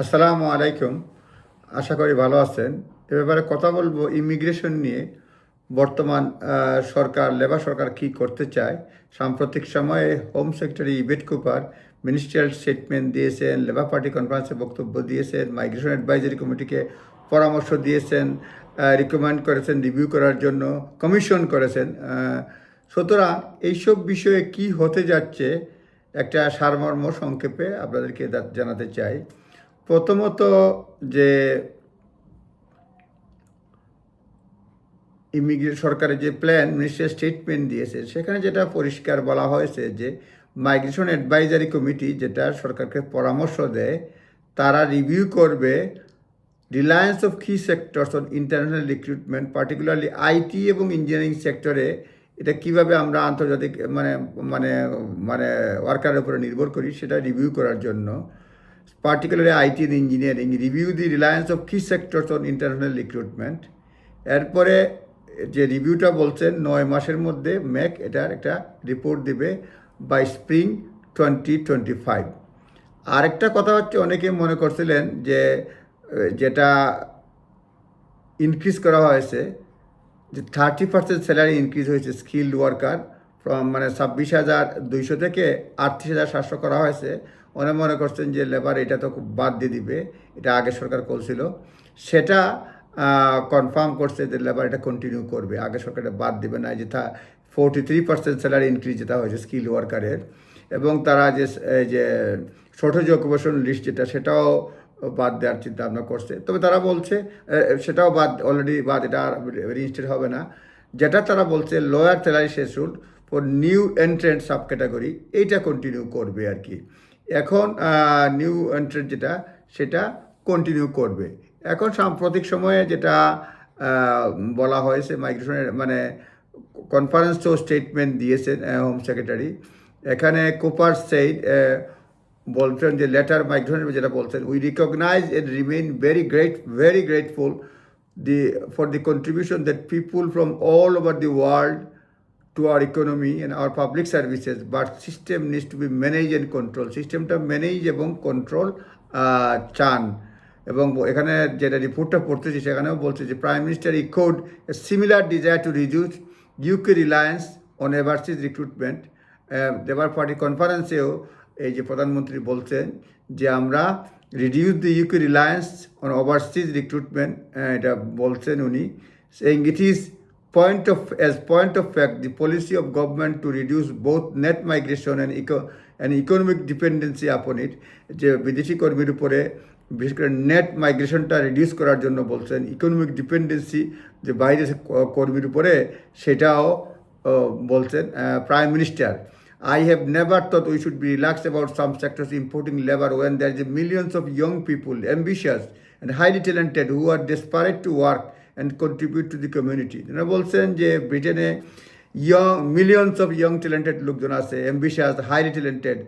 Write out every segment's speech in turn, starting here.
আসসালামু আলাইকুম। আশা করি ভালো আছেন। এ ব্যাপারে কথা বলব ইমিগ্রেশন নিয়ে। বর্তমান সরকার, লেবার সরকার কি করতে চায়? সাম্প্রতিক সময়ে home secretary Yvette Cooper ministerial statement দিয়েছেন, লেবার পার্টি কনফারেন্সে বক্তব্য দিয়েছেন, মাইগ্রেশন অ্যাডভাইজারি কমিটিকে পরামর্শ দিয়েছেন রিকমেন্ড করেছেন, রিভিউ করার জন্য কমিশন করেছেন। সুতরাং এইসব বিষয়ে কি হতে যাচ্ছে, একটা সারমর্ম সংক্ষেপে আপনাদেরকে জানাতে চাই। প্রথমত যে ইমিগ্রেট সরকারের যে প্ল্যান মিনিস্টার স্টেটমেন্ট দিয়েছে, সেখানে যেটা পরিষ্কার বলা হয়েছে যে মাইগ্রেশন অ্যাডভাইজারি কমিটি যেটা সরকারকে পরামর্শ দেয়, তারা রিভিউ করবে reliance of key sectors on international recruitment particularly IT এবং ইঞ্জিনিয়ারিং সেক্টরে এটা কীভাবে আমরা আন্তর্জাতিক মানে মানে মানে ওয়ার্কারের উপরে নির্ভর করি, সেটা রিভিউ করার জন্য। Particularly IT and engineering, review the reliance of key sectors on international recruitment. এরপরে যে রিভিউটা বলছেন নয় মাসের মধ্যে ম্যাক এটার একটা রিপোর্ট দিবে by spring twenty twenty five আরেকটা কথা হচ্ছে অনেকে মনে করছিলেন যে যেটা ইনক্রিজ করা হয়েছে যে থার্টি পার্সেন্ট স্যালারি ইনক্রিজ হয়েছে স্কিল্ড ওয়ার্কার ফ্রম মানে ছাব্বিশ হাজার দুইশো থেকে আটত্রিশ হাজার সাতশো করা হয়েছে অনেক মনে করছেন যে লেবার এটা তো খুব বাদ দিয়ে দিবে, এটা আগে সরকার করছিল। সেটা কনফার্ম করছে যে লেবার এটা কন্টিনিউ করবে। আগে সরকার বাদ দিবে না যেটা forty three percent salary increase যেটা হয়েছে স্কিল ওয়ার্কারের এবং তারা যে, এই যে শর্টেজ অকুপেশন লিস্ট যেটা, সেটাও বাদ দেওয়ার চিন্তা ভাবনা করছে। তবে তারা বলছে সেটাও বাদ অলরেডি বাদ, এটা আর রেজিস্টার হবে না। যেটা তারা বলছে lower salary schedule for new entrant subcategory এইটা কন্টিনিউ করবে আর কি। এখন নিউ এন্ট্রেন্ট যেটা, সেটা কন্টিনিউ করবে। এখন সাম্প্রতিক সময়ে যেটা বলা হয়েছে মাইগ্রেশনের মানে কনফারেন্স তো স্টেটমেন্ট দিয়েছেন হোম সেক্রেটারি এখানে কোপার সেইড বলছেন যে লেটার মাইগ্রেশন যেটা বলছেন we recognise and remain very great very grateful the for the contribution that people from all over the world to our economy and our public services, but system needs to be managed and control সিস্টেমটা manage এবং control চান। এবং এখানে যেটা রিপোর্টটা পড়তেছি, সেখানেও বলছে যে prime minister echoed similar desire to reduce UK reliance on overseas recruitment Labour Party কনফারেন্সেও এই যে প্রধানমন্ত্রী বলছেন যে আমরা reduce the UK reliance on overseas recruitment এটা বলছেন উনি। Saying it is point of as point of fact the policy of government to reduce both net migration and eco and economic dependency upon it যে বিদেশি কর্মীর উপরে বিশেষ করে net মাইগ্রেশনটা reduce করার জন্য বলছেন ইকোনমিক ডিপেন্ডেন্সি যে বাইরে কর্মীর উপরে সেটাও বলছেন prime minister I have never thought we should be relaxed about some sectors importing labor when there is millions of young people, ambitious and highly talented who are desperate to work and contribute to the community যারা বলছেন যে ব্রিটেনে young millions of young talented লোকজন আছে ambitious highly talented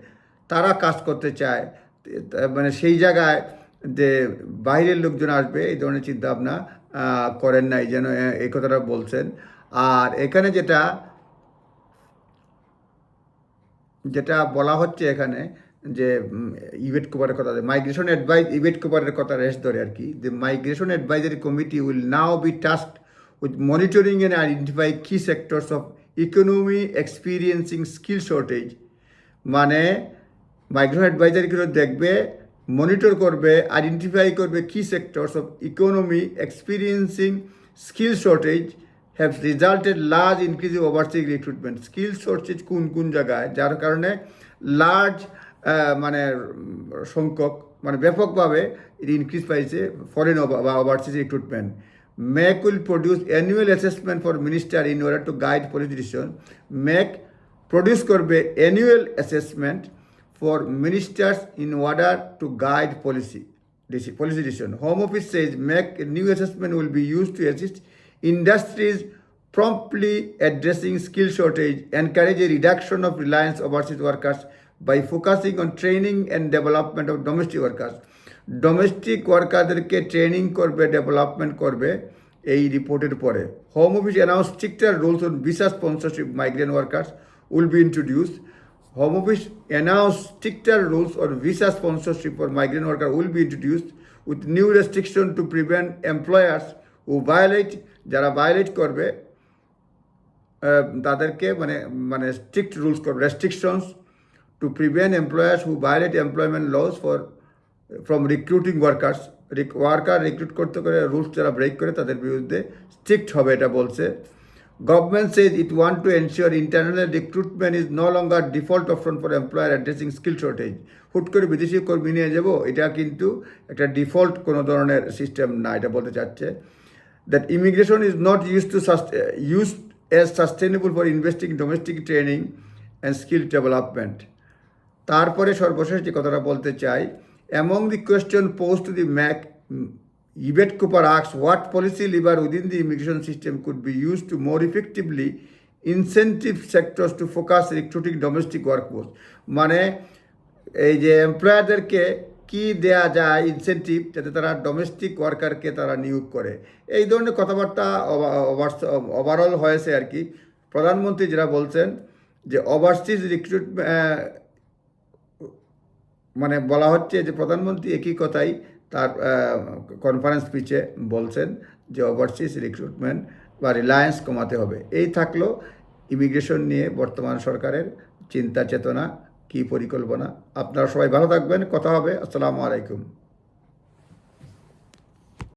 তারা কাজ করতে চায় মানে সেই জায়গায় যে বাইরের লোকজন আসবে, এই ধরনের চিন্তা ভাবনা করেন নাই, যেন এই কথাটা বলছেন। আর এখানে যেটা যেটা বলা হচ্ছে এখানে যে ইভেট কুপারের কথা মাইগ্রেশন অ্যাডভাইজ ইভেট কুপারের কথা রেস্ট ধরে আর কি, যে migration advisory committee will now be tasked with monitoring and identify key sectors of economy experiencing skill shortage মানে মাইগ্রেশন অ্যাডভাইজারি করে দেখবে মনিটর করবে আইডেন্টিফাই করবে key sectors of economy experiencing skill shortage have resulted large increase overseas recruitment skill shortage কোন কোন জায়গায়? যার কারণে লার্জ মানে সংখ্যক মানে ব্যাপকভাবে ইনক্রিজ পাইছে ফরেন বা overseas recruitment make will produce annual assessment for minister in order to guide policy decision make produce করবে annual assessment in order to guide policy deci- policy decision. Home Office says make a new assessment will be used to assist industries promptly addressing skill shortage, encourage a reduction of reliance overseas workers by focusing on training and development of domestic workers. Domestic ওয়ার্কারদেরকে training করবে development করবে এই রিপোর্টের পরে Home Office announce stricter rules on visa sponsorship migrant workers will be introduce Home Office announced stricter rules on visa sponsorship for migrant workers will be introduced with new restriction to prevent employers who violate যারা violate করবে তাদেরকে মানে মানে strict rules করবে restrictions to prevent employers who violate employment laws for from recruiting workers worker recruit করতে করে rules যারা break করে তাদের বিরুদ্ধে স্ট্রিক্ট হবে এটা বলছে। Government says it want to ensure internal recruitment is no longer default option for employer addressing skill shortage হুট করে বিদেশি কর্মী নিয়ে যাব এটা কিন্তু একটা ডিফল্ট কোনো ধরনের সিস্টেম না এটা বলতে চাচ্ছে। Not used to sust- uh, used as sustainable for investing in domestic training and skill development. তারপরে সর্বশেষ যে কথাটা বলতে চাই among the question post to the MAC Yvette Cooper asks what policy lever within the immigration system could be use to more effectively incentivise sectors to focus recruiting domestic workforce মানে এই যে এমপ্লয়ারদেরকে কি দেয়া যায় ইনসেন্টিভ যাতে তারা domestic ওয়ার্কারকে তারা নিয়োগ করে। এই ধরনের কথাবার্তা ওভারঅল হয়েছে আর কি। প্রধানমন্ত্রী যেটা বলছেন যে ওভারসিজ রিক্রুটমেন্ট মানে বলা হচ্ছে যে প্রধানমন্ত্রী একই কথাই তার কনফারেন্স স্পিচে বলছেন যে ওভারসিজ রিক্রুটমেন্ট বা রিলায়েন্স কমাতে হবে। এই থাকল ইমিগ্রেশন নিয়ে বর্তমান সরকারের চিন্তা চেতনা কী পরিকল্পনা। আপনারা সবাই ভালো থাকবেন। কথা হবে। আসসালামু আলাইকুম।